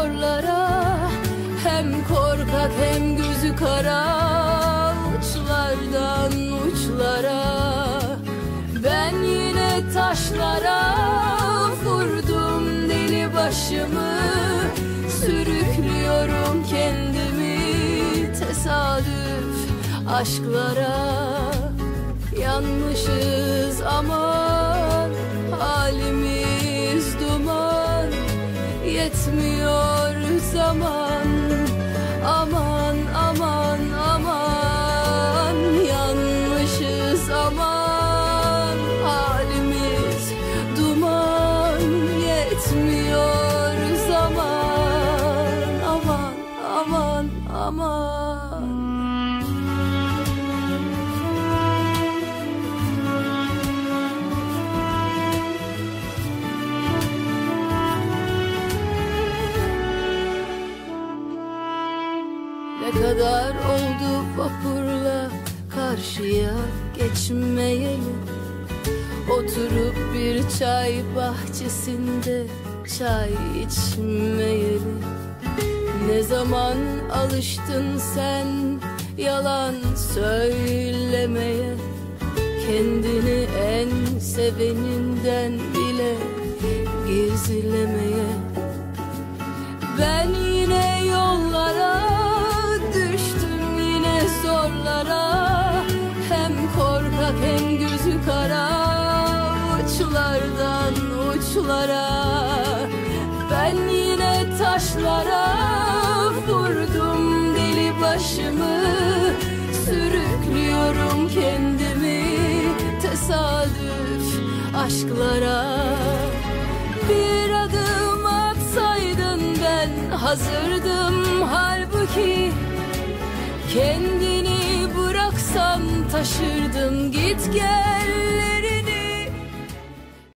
zorlara Hem korkak hem gözü kara Uçlardan uçlara. Ben yine taşlara Vurdum deli başımı Sürüklüyorum kendimi Tesadüf aşklara. Yanlışız ama Yetmiyor zaman. Aman aman aman Yanmışız aman. Halimiz duman Yetmiyor zaman. Aman aman aman Ne kadar oldu vapurla karşıya geçmeyeli. Oturup bir çay bahçesinde çay içmeyeli. Ne zaman alıştın sen yalan söylemeye? Kendini en seveninden bile gizlemeye. Ben korkak hem gözü kara uçlardan uçlara. Ben yine taşlara vurdum deli başımı. Sürüklüyorum kendimi tesadüf aşklara. Bir adım atsaydın ben hazırdım. Halbuki Kendini bıraksan taşırdım git gel